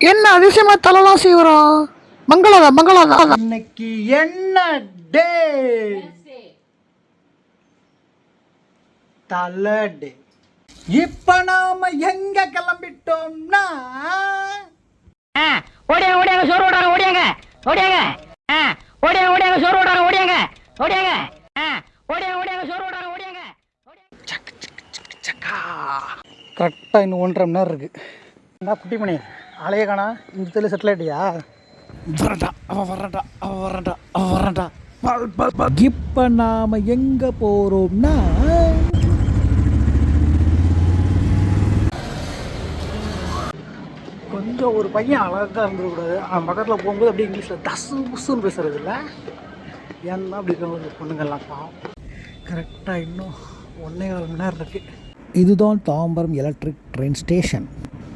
என்ன அதிசயமா தலைலாம் செய்வறோம் மங்களாதா மங்களாதா? இன்னைக்கு என்ன டே? தலை டே. இப்ப நாம எங்க கிளம்பிட்டோம்னா? ஓடியாங்க ஓடியாங்க சோறு ஓடாங்க ஓடியாங்க ஓடியாங்க. ஆ, ஓடியாங்க ஓடியாங்க சோறு ஓடாங்க ஓடியாங்க ஓடியாங்க. ஆ, ஓடியாங்க ஓடியாங்க சோறு ஓடாங்க ஓடியாங்க. கரெக்டாக இன்னும் ஒன்றரை மணி நேரம் இருக்கு. என்ன குட்டி மணி. ஆளையே காணா. இந்த தெரு செட்டில் ஆயிட்டியா? வரட்டா அவ வரட்டா அவ வரட்டா அவ வரட்டா இப்போ நாம எங்க போறோம்னா? கொஞ்சம் ஒரு பையன் அழகாக இருந்துடக்கூடாது அவன் பக்கத்தில் போகும்போது அப்படியே இங்கிலீஷில் தசு புசுன்னு பேசுறது இல்லை. ஏன்னா அப்படி இருக்கிற பொண்ணுங்கள்லாம் பாவம். கரெக்டாக இன்னும் ஒன்றே கால் மணி நேரம் இருக்குது இதுதான் தாம்பரம் எலக்ட்ரிக் ட்ரெயின் ஸ்டேஷன்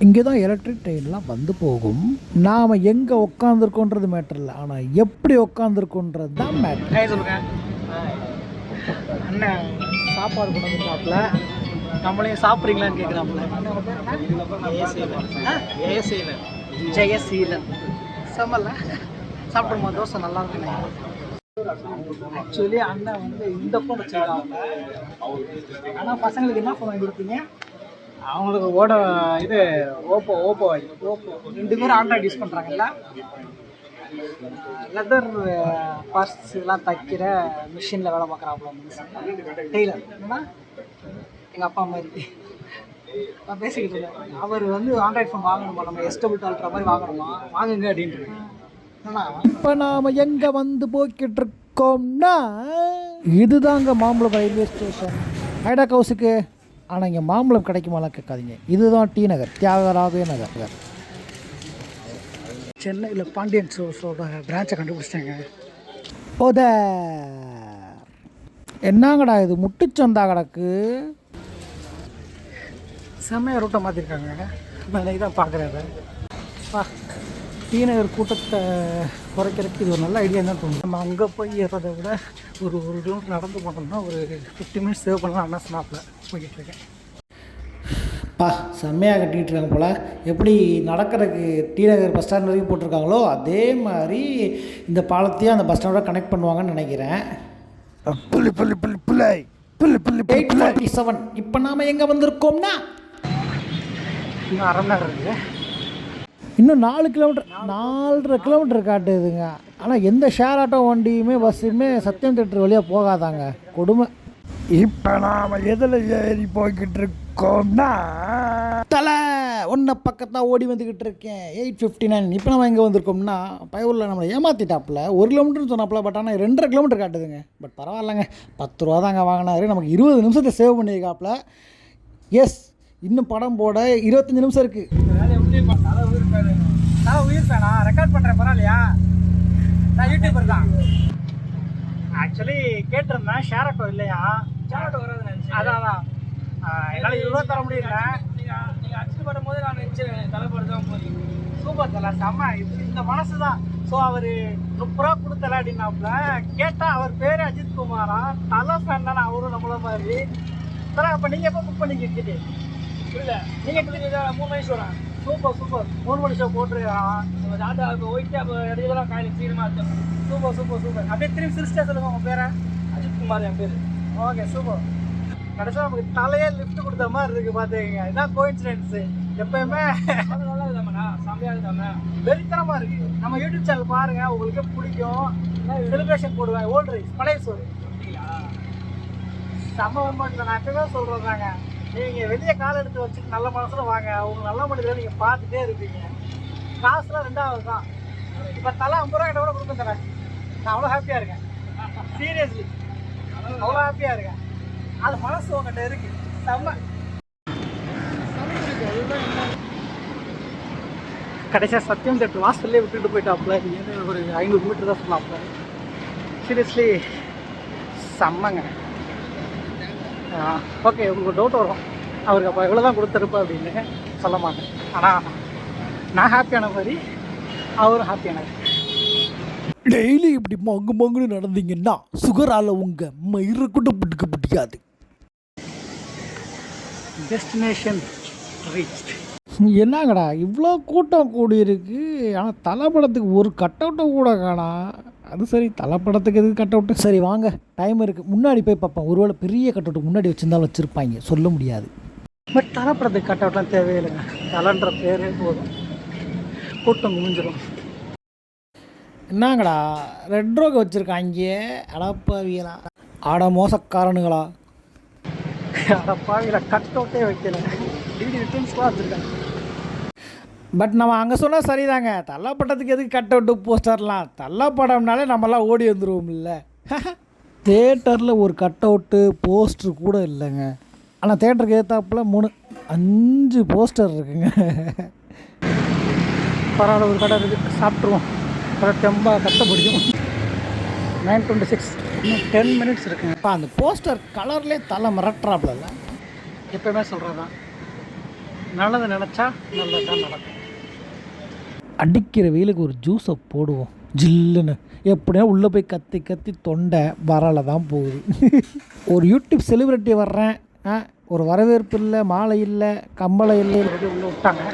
இங்கே தான் எலக்ட்ரிக் ட்ரெயின்லாம் வந்து போகும். நாம் எங்கே உட்காந்துருக்கோன்றது மேட்டர் இல்லை. ஆனால் எப்படி உட்காந்துருக்கோன்றது தான் மேட்டர் அண்ணன் சாப்பாடு கொண்டு வந்துருக்காப்புல நம்மளையும் சாப்பிட்றீங்களான்னு கேட்குறாப்புல ஜெயசீலன் ஜெயசீலன் செம்மல்ல. சாப்பிடுமா தோசை நல்லா இருக்குண்ணே ஆக்சுவலி அண்ணன் வந்து இந்த ஃபோன் வச்சுருக்காங்க ஆனால் பசங்களுக்கு என்ன ஃபோன் வாங்கி கொடுப்பீங்க அவங்களுக்கு ஓட இது ஓப்போ ஓப்போ ஓப்போ. ரெண்டு பேரும் ஆண்ட்ராய்ட் யூஸ் பண்ணுறாங்கல்ல லெதர் பர்ஸ் இதெல்லாம் தைக்கிற மிஷினில் வேலை பார்க்குறாப்புல மனுஷன் டெய்லர் என்னன்னா எங்கள் அப்பா மாதிரி நான் பேசிக்கிட்டு இருக்கேன் அவர் வந்து ஆண்ட்ராய்ட் ஃபோன் வாங்கணுமா? நம்ம எஸ்டபிள் டால்ற மாதிரி வாங்கணுமா? வாங்குங்க அப்படின்ட்டு. இப்போ நாம் எங்கே வந்து போய்கிட்டு இருக்கோம்னா இதுதாங்க மாம்பழம் ரயில்வே ஸ்டேஷன். ஹைடா ஹவுஸுக்கு ஆனால் இங்கே மாம்பழம் கிடைக்குமாலாம் கேட்காதீங்க. இதுதான் டி நகர் தியாகராவே நகர். சென்னையில் பாண்டியன் ஸ்டோர்ஸோட பிரான்ச்சை கண்டுபிடிச்சிட்டாங்க. போத. என்னங்கடா இது முட்டுச்சந்தா கிடக்கு. செம்மையாக ரூட்டை மாற்றிருக்காங்க நான் தான் பார்க்குறேன் பா டி நகர் கூட்டத்தை குறைக்கிறதுக்கு இது ஒரு நல்ல ஐடியா தான் தோணுது. நம்ம அங்கே போய் ஏறதை விட ஒரு ஒரு கிலோமீட்டர் நடந்து போனோம்னா ஒரு ஃபிஃப்டி மினிட்ஸ் சேவ் பண்ணலாம் அண்ணா ஸ்னாப்பில் போய்கிட்டு இருக்கேன். பா செம்மையாக கட்டிகிட்டு இருக்காங்க போல். எப்படி நடக்கிறதுக்கு டி நகர் பஸ் ஸ்டாண்ட் வரைக்கும் போட்டிருக்காங்களோ அதே மாதிரி இந்த பாலத்தையும் அந்த பஸ் ஸ்டாண்டோட கனெக்ட் பண்ணுவாங்கன்னு நினைக்கிறேன். புள்ளி புள்ளி புள்ளி புள்ளை. புள்ளி புள்ளி எயிட் ஃபார்ட்டி செவன் இப்போ நாம் எங்கே வந்திருக்கோம்னா? இன்னும் அரை மணி நேரம் இருக்குது இன்னும் நாலு கிலோமீட்டர் நாலரை கிலோமீட்டர் காட்டுதுங்க. ஆனால் எந்த ஷேர் ஆட்டோ வண்டியுமே பஸ்ஸுமே சத்தியம் தேட்டர் வழியாக போகாதாங்க. கொடுமை. இப்போ நாம் எதில் ஏறி போய்கிட்டு இருக்கோம்னா தலை ஒன்றை பக்கத்தான் ஓடி வந்துக்கிட்டு இருக்கேன். எயிட் ஃபிஃப்டி நைன் இப்போ நம்ம எங்கே வந்திருக்கோம்னா பயவூரில் நம்மளை ஏமாற்றிட்டாப்புல ஒரு கிலோமீட்டர்னு சொன்னாப்புல பட் ஆனால் ரெண்டரை கிலோமீட்டர் காட்டுதுங்க. பட் பரவாயில்லைங்க. பத்து ரூபா தாங்க வாங்கினாரு. நமக்கு இருபது நிமிஷத்தை சேவ் பண்ணியிருக்காப்புல. எஸ் இன்னும் படம் போட இருபத்தஞ்சி நிமிஷம் இருக்குது நான் உயிர் ஃபேனா ரெக்கார்ட் பண்ணுறேன் பரவாயில்லையா நான் யூடியூபர் தான் ஆக்சுவலி கேட்டிருந்தேன் ஷேர் ஆட்டோ இல்லையா? ஷேர் ஆட்டோ வராது அதான் அதான். என்னால் இருபது ரூபா தர முடியல. நீங்கள் நீங்கள் அடிச்சுட்டு பண்ணும்போது நான் நினச்சேன் தலைப்பாடு தான் போய் சூப்பர் தலை செம்ம. இந்த மனசு தான் ஸோ அவர் முப்பது ரூபா கொடுத்தல அப்படின்னாப்புல கேட்டால் அவர் பேர் அஜித் குமாரா தலை ஃபேன் தானே அவரும் நம்மள மாதிரி. தலை அப்போ நீங்கள் எப்போ புக் பண்ணிக்கிட்டு இல்லை. நீங்கள் மூணு மணி வரேன் சூப்பர் சூப்பர். மூணு மணி ஷோ போட்டுருக்கான் டாட்டா இப்போ ஒயிட் கேப் இடையில காலையில் சீக்கிரமாக இருக்கும் சூப்பர் சூப்பர் சூப்பர். அப்படியே திரும்பி சிரிச்சா சொல்லுங்க உங்கள் பேரை? அஜித் குமார் என் பேர். Okay super. கடைசியாக நமக்கு தலையே லிஃப்ட் கொடுத்த மாதிரி இருக்கு பார்த்துக்கங்க இதான் கோயின்சிடென்ஸு எப்பயுமே நல்லா இருக்குதாமண்ணா செம்மையாக இருக்குதாம வெறித்தனமாக இருக்கு. நம்ம யூடியூப் சேனல் பாருங்க உங்களுக்கு பிடிக்கும். செலிப்ரேஷன் போடுவேன். ஓல்ட் ரைஸ் பழைய சோறு செம்ம வருமானத்தில் நான் எப்பவுமே சொல்கிறேங்க நீங்கள் வெளியே கால் எடுத்து வச்சுட்டு நல்ல மனசில் வாங்க. அவங்க நல்ல மனிதரை நீங்கள் பார்த்துட்டே இருப்பீங்க. காசுலாம் ரெண்டாவது தான். இப்போ தலை ஐம்பது ரூபா கிட்ட கூட கொடுக்க தரேன். நான் அவ்வளோ ஹாப்பியாக இருக்கேன். சீரியஸ்லி அவ்வளோ ஹாப்பியாக இருக்கேன். அது மனசு உங்ககிட்ட இருக்கு. செம்ம. கடைசியாக சத்தியம் தேட்டர் வாசல்லே விட்டுட்டு போயிட்டாப்புல இங்கேருந்து ஒரு ஐநூறு மீட்டர் தான் சொல்லலாம்ல. சீரியஸ்லி செம்மங்க. ஓகே உங்களுக்கு டவுட் வரும். அவருக்கு அப்போ எவ்வளோ தான் கொடுத்துருப்பா அப்படின்னு சொல்ல மாட்டேன். ஆனால் நான் ஹாப்பியான மாதிரி அவரும் ஹாப்பியானார் டெய்லி இப்படி மங்கு மங்குன்னு நடந்தீங்கன்னா சுகரால உங்க மயிரை கூட பிடிக்க முடியாது. டெஸ்டினேஷன் ரீச் என்னங்கடா இவ்வளோ கூட்டம் கூடியிருக்கு. ஆனால் தலைப்படத்துக்கு ஒரு கட் அவுட்டும் கூட காணா. அது சரி தலைப்படத்துக்கு எதுக்கு கட் அவுட்டு சரி வாங்க. டைம் இருக்குது முன்னாடி போய் பார்ப்போம். ஒருவேளை பெரிய கட் அவுட்டு முன்னாடி வச்சுருந்தாலும் வச்சுருப்பாங்க. சொல்ல முடியாது. பட் தலைப்படத்துக்கு கட் அவுட்லாம் தேவையில்லைங்க. தலைன்ற பேரே போதும். கூட்டம் குமிஞ்சிடும் என்னங்கடா? ரெட் ரோக்கு வச்சுருக்காங்க. அடப்பாவியலா ஆட மோசக்காரனுங்களா. அட பாவில கட் அவுட்டே வைக்கல. டிடி ரிட்டர்ன்ஸ்லாம் வச்சுருக்காங்க. பட் நம்ம அங்கே சொன்னால் சரிதாங்க. தள்ளப்பட்டதுக்கு எதுக்கு கட் அவுட்டு போஸ்டர்லாம்? தள்ளப்படம்னாலே நம்மலாம் ஓடி வந்துருவோம்ல. தேட்டரில் ஒரு கட் அவுட்டு போஸ்டர் கூட இல்லைங்க. ஆனால் தேட்டருக்கு ஏற்றாப்புல மூணு அஞ்சு போஸ்டர் இருக்குங்க. பரவாயில்ல ஒரு கடை இருக்குது சாப்பிட்ருவோம் அப்புறம் ரொம்ப கஷ்டப்படுவோம் நைன் டுவெண்ட்டி சிக்ஸ் இன்னும் டென் மினிட்ஸ் இருக்குங்க. இப்போ அந்த போஸ்டர் கலர்லேயே தலை மிரட்டுறாப்புல. எப்பயுமே சொல்கிறது தான் நல்லது நினச்சா நல்லதான் நடக்கும். அடிக்கிற வெயிலுக்கு ஒரு ஜூஸை போடுவோம். ஜில்லுன்னு. எப்படியா உள்ளே போய் கத்தி கத்தி தொண்டை வரலை தான் போகுது. ஒரு யூடியூப் செலிப்ரிட்டி வர்றேன். ஆ, ஒரு வரவேற்பு இல்லை மாலை இல்லை கம்பளை இல்லை. உள்ளே விட்டாங்க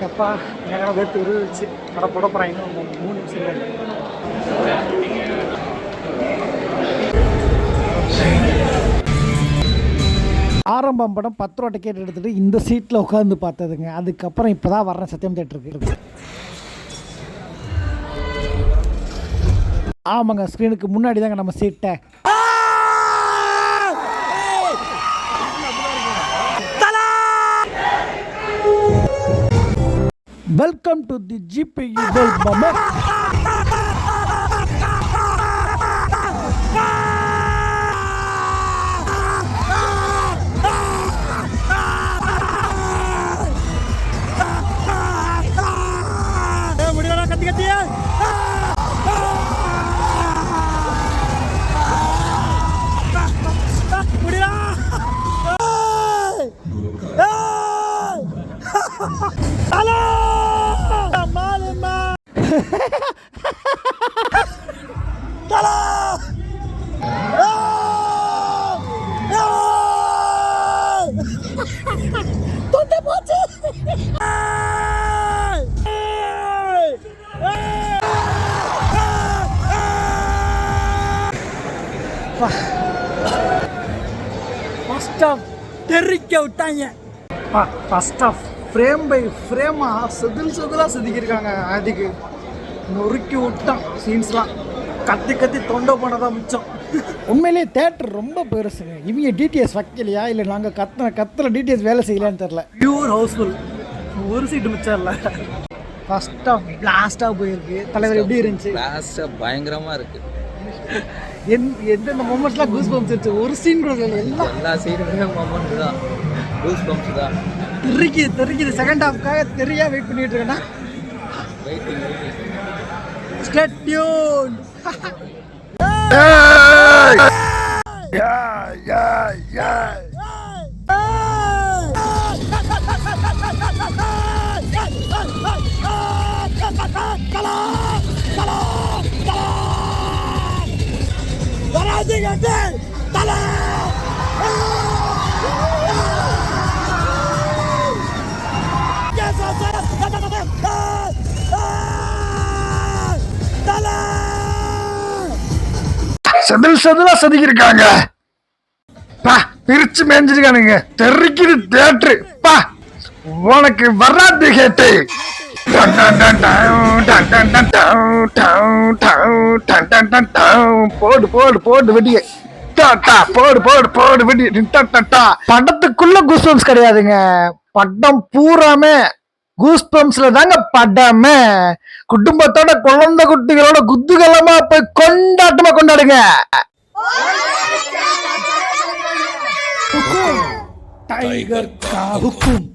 எப்பா நேரம் வேர்த்து விருந்துச்சு கடை போட போகிறாங்க மூணு நிமிஷம் ஆரம்பம் படம் பத்து ரூபா டிக்கெட் எடுத்துகிட்டு இந்த சீட்டில் உட்காந்து பார்த்ததுங்க. அதுக்கப்புறம் இப்போ தான் வர்றேன் சத்தியம் தேட்டருக்கு ஆமாங்க ஸ்க்ரீனுக்கு முன்னாடி தாங்க நம்ம சீட்டை வெல்கம் டு தி ஜிபி தெறிக்க விட்டாங்க. ஃபஸ்ட் ஆஃப் ஃப்ரேம் பை ஃப்ரேமாக செதில் செதிலாக செதுக்கியிருக்காங்க அதுக்கு நொறுக்கி விட்டான் சீன்ஸ்லாம். கத்தி கத்தி தொண்டை போனதான் மிச்சம். உண்மையிலேயே தேட்டர் ரொம்ப பெருசுங்க. இவங்க டிடிஎஸ் வைக்கலையா? இல்லை நாங்கள் கத்துன கத்தில் டிடிஎஸ் வேலை செய்யலையான்னு தெரில பியூர் ஹவுஸ்ஃபுல் ஒரு சீட்டு மிச்சம் இல்லை. ஃபஸ்ட் ஆஃப் பிளாஸ்டாக போயிருக்கு. தலைவர் எப்படி இருந்துச்சு? கிளாஸ் பயங்கரமா இருக்கு. என் எந்தெந்த மூமெண்ட்ஸ்லாம் கூஸ் பம்ப்ஸ் இருந்துச்சு ஒரு சீன் கூட இல்லை எல்லாம் எல்லா சைடுமே மொமெண்ட் தான். கூஸ் பம்ப்ஸ் தான். தெறிக்குது தெறிக்குது செகண்ட் ஹாஃப்க்காக தெரியா வெயிட் பண்ணிட்டு இருக்கேன்னா? வெயிட்டிங் ஸ்டேட் டியூன் செதில் செதிலா செதுக்கிருக்காங்க பா பிரிச்சு மேஞ்சிருக்கானுங்க. தெறிக்குது தேட்ரு பா உனக்கு வராது கேட்டு போடு போடு போடு வெடிய. டா, டா, போடு போடு போடு வெடி டா, டா, டா. படத்துக்குள்ள கூஸ்பம்ஸ் கிடையாதுங்க. படம் பூராமே கூஸ்பம்ஸ்ல தாங்க படமே. குடும்பத்தோட குழந்தை குட்டிகளோட குதூகலமா போய் கொண்டாட்டமா கொண்டாடுங்க. டைகர் கா ஹுக்கும்